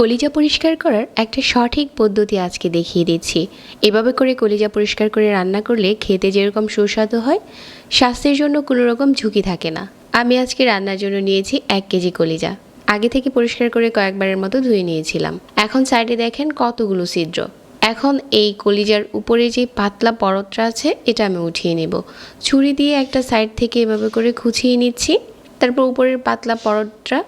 কলিজা পরিষ্কার করার একটা সঠিক পদ্ধতি আজকে দেখিয়ে দিচ্ছি। এভাবে করে কলিজা পরিষ্কার করে রান্না করলে খেতে যেরকম সুস্বাদু হয়, স্বাস্থ্যের জন্য কোনো রকম ঝুঁকি থাকে না। আমি আজকে রান্নার জন্য নিয়েছি এক কেজি কলিজা। আগে থেকে পরিষ্কার করে কয়েকবারের মতো ধুয়ে নিয়েছিলাম। এখন সাইডে দেখেন কতগুলো ছিদ্র। এখন এই কলিজার উপরে যে পাতলা পরতটা আছে, এটা আমি উঠিয়ে নেব। ছুরি দিয়ে একটা সাইড থেকে এভাবে করে খুঁচিয়ে নিচ্ছি। তারপর উপরের পাতলা পরতটা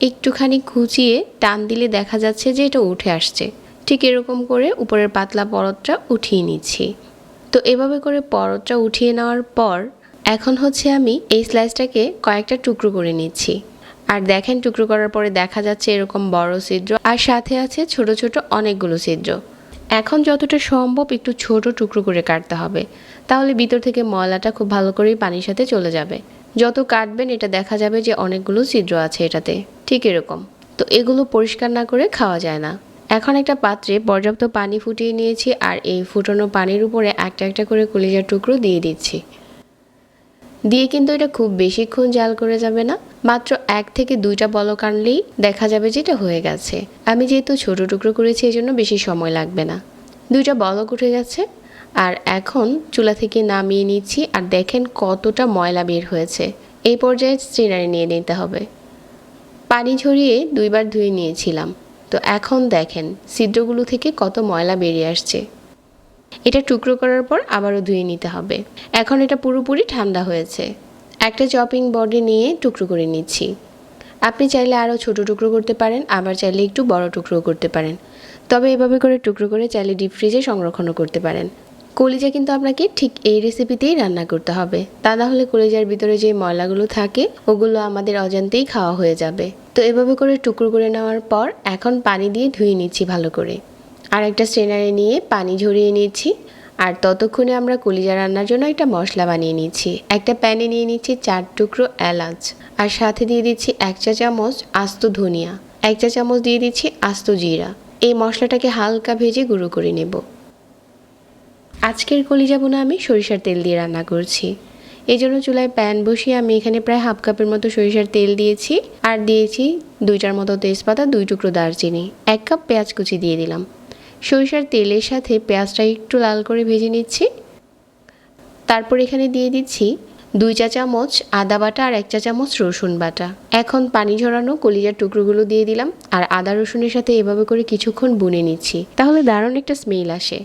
একটুখানি কুচিয়ে টান দিলে দেখা যাচ্ছে যে এটা উঠে আসছে। ঠিক এরকম করে উপরের পাতলা পরতটা উঠিয়ে নিচ্ছি। তো এভাবে করে পরতটা উঠিয়ে নেওয়ার পর এখন হচ্ছে আমি এই স্লাইসটাকে কয়েকটা টুকরো করে নিচ্ছি। আর দেখেন টুকরো করার পরে দেখা যাচ্ছে এরকম বড় ছিদ্র আর সাথে আছে ছোট ছোট অনেকগুলো ছিদ্র। এখন যতটা সম্ভব একটু ছোট টুকরো করে কাটতে হবে। তাহলে ভিতর থেকে ময়লাটা খুব ভালো করেই পানির সাথে চলে যাবে। যত কাটবেন এটা দেখা যাবে যে অনেকগুলো ছিদ্র আছে এটাতে। ঠিক এরকম। তো এগুলো পরিষ্কার না করে খাওয়া যায় না। এখন একটা পাত্রে পর্যাপ্ত পানি ফুটিয়ে নিয়েছি আর এই ফুটানো পানির উপরে একটা একটা করে কলিজার টুকরো দিয়ে দিচ্ছি। দিয়ে কিন্তু এটা খুব বেশিক্ষণ জাল করে যাবে না। মাত্র এক থেকে দুইটা বলক আনলেই দেখা যাবে যে এটা হয়ে গেছে। আমি যেহেতু ছোট টুকরো করেছি এই জন্য বেশি সময় লাগবে না। দুইটা বলক উঠে গেছে আর এখন চুলা থেকে নামিয়ে নিচ্ছি আর দেখেন কতটা ময়লা বের হয়েছে। এই পর্যায়ে স্ট্রেনারে নিয়ে নিতে হবে। পানি ঝরিয়ে দুইবার ধুয়ে নিয়েছিলাম। তো এখন দেখেন, ছিদ্রগুলো থেকে কত ময়লা বেরিয়ে আসছে। এটা টুকরো করার পর আবারও ধুয়ে নিতে হবে। এখন এটা পুরোপুরি ঠান্ডা হয়েছে। একটা চপিং বডি নিয়ে টুকরো করে নিচ্ছি। আপনি চাইলে আরও ছোট টুকরো করতে পারেন, আবার চাইলে একটু বড় টুকরো করতে পারেন। তবে এভাবে করে টুকরো করে চাইলে ডিপ ফ্রিজে সংরক্ষণও করতে পারেন। কলিজা কিন্তু আপনাকে ঠিক এই রেসিপিতেই রান্না করতে হবে। তা না হলে কলিজার ভিতরে যে ময়লাগুলো থাকে, ওগুলো আমাদের অজান্তেই খাওয়া হয়ে যাবে। তো এভাবে করে টুকরো করে নেওয়ার পর এখন পানি দিয়ে ধুয়ে নিচ্ছি ভালো করে। আর একটা স্ট্রেনারে নিয়ে পানি ঝরিয়ে নিচ্ছি। আর ততক্ষণে আমরা কলিজা রান্নার জন্য একটা মশলা বানিয়ে নিচ্ছি। একটা প্যানে নিয়ে নিচ্ছি চার টুকরো এলাচ। আর সাথে দিয়ে দিচ্ছি এক চা চামচ আস্ত ধনিয়া। এক চা চামচ দিয়ে দিচ্ছি আস্ত জিরা। এই মশলাটাকে হালকা ভেজে গুঁড়ো করে নেব। আজকের কলিজা বোনা আমি, সরিষার তেল দিয়ে রান্না করছি। এই জন্য চুলায় প্যান বসিয়ে আমি এখানে প্রায় হাফ কাপের মতো সরিষার তেল দিয়েছি আর দিয়েছি দুইটার মতো তেজপাতা, দুই টুকরো দারচিনি, এক কাপ পেঁয়াজ কুচি দিয়ে দিলাম। সরিষার তেলের সাথে পেঁয়াজটা একটু লাল করে ভেজে নিচ্ছি। তারপর এখানে দিয়ে দিচ্ছি দুই চা চামচ আদা বাটা আর এক চা চামচ রসুন বাটা। এখন পানি ঝরানো কলিজার টুকরোগুলো দিয়ে দিলাম আর আদা রসুনের সাথে এভাবে করে কিছুক্ষণ বুনে নিচ্ছি। তাহলে দারুণ একটা স্মেল আসে।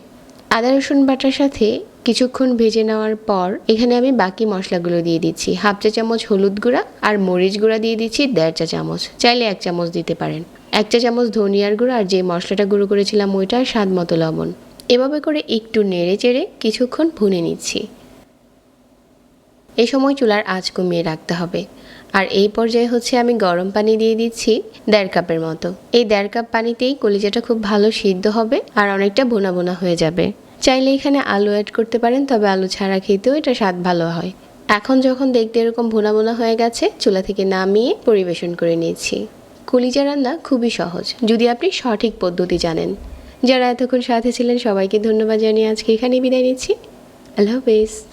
আদা, রসুন বাটার সাথে কিছুক্ষণ ভেজে নেওয়ার পর এখানে আমি বাকি মশলাগুলো দিয়ে দিচ্ছি। হাফ চা চামচ হলুদ গুঁড়া আর মরিচ গুঁড়া দিয়ে দিচ্ছি দেড় চা চামচ। চাইলে এক চামচ দিতে পারেন। এক চা চামচ ধনিয়ার গুঁড়ো আর যে মশলাটা গুঁড়ো করেছিলাম ওইটা স্বাদ মতো লবণ। এভাবে করে একটু নেড়ে চেড়ে কিছুক্ষণ ভুনে নিচ্ছি। এ সময় চুলার আঁচ কমিয়ে রাখতে হবে। আর এই পর্যায়ে হচ্ছে আমি গরম পানি দিয়ে দিচ্ছি দেড় কাপের মতো। এই দেড় কাপ পানিতেই কলিজাটা খুব ভালো সিদ্ধ হবে আর অনেকটা বোনা বোনা হয়ে যাবে। চাইলে এখানে আলু অ্যাড করতে পারেন, তবে আলু ছাড়া খেতেও এটা স্বাদ ভালো হয়। এখন যখন দেখতে এরকম ভোনা ভোনা হয়ে গেছে, চুলা থেকে নামিয়ে পরিবেশন করে নিয়েছি কলিজা রান্না খুবই সহজ, যদি আপনি সঠিক পদ্ধতি জানেন। যারা এতক্ষণ সাথে ছিলেন, সবাইকে ধন্যবাদ জানিয়ে আজকে এখানেই বিদায় নিচ্ছি। আল্লাহ হাফেজ।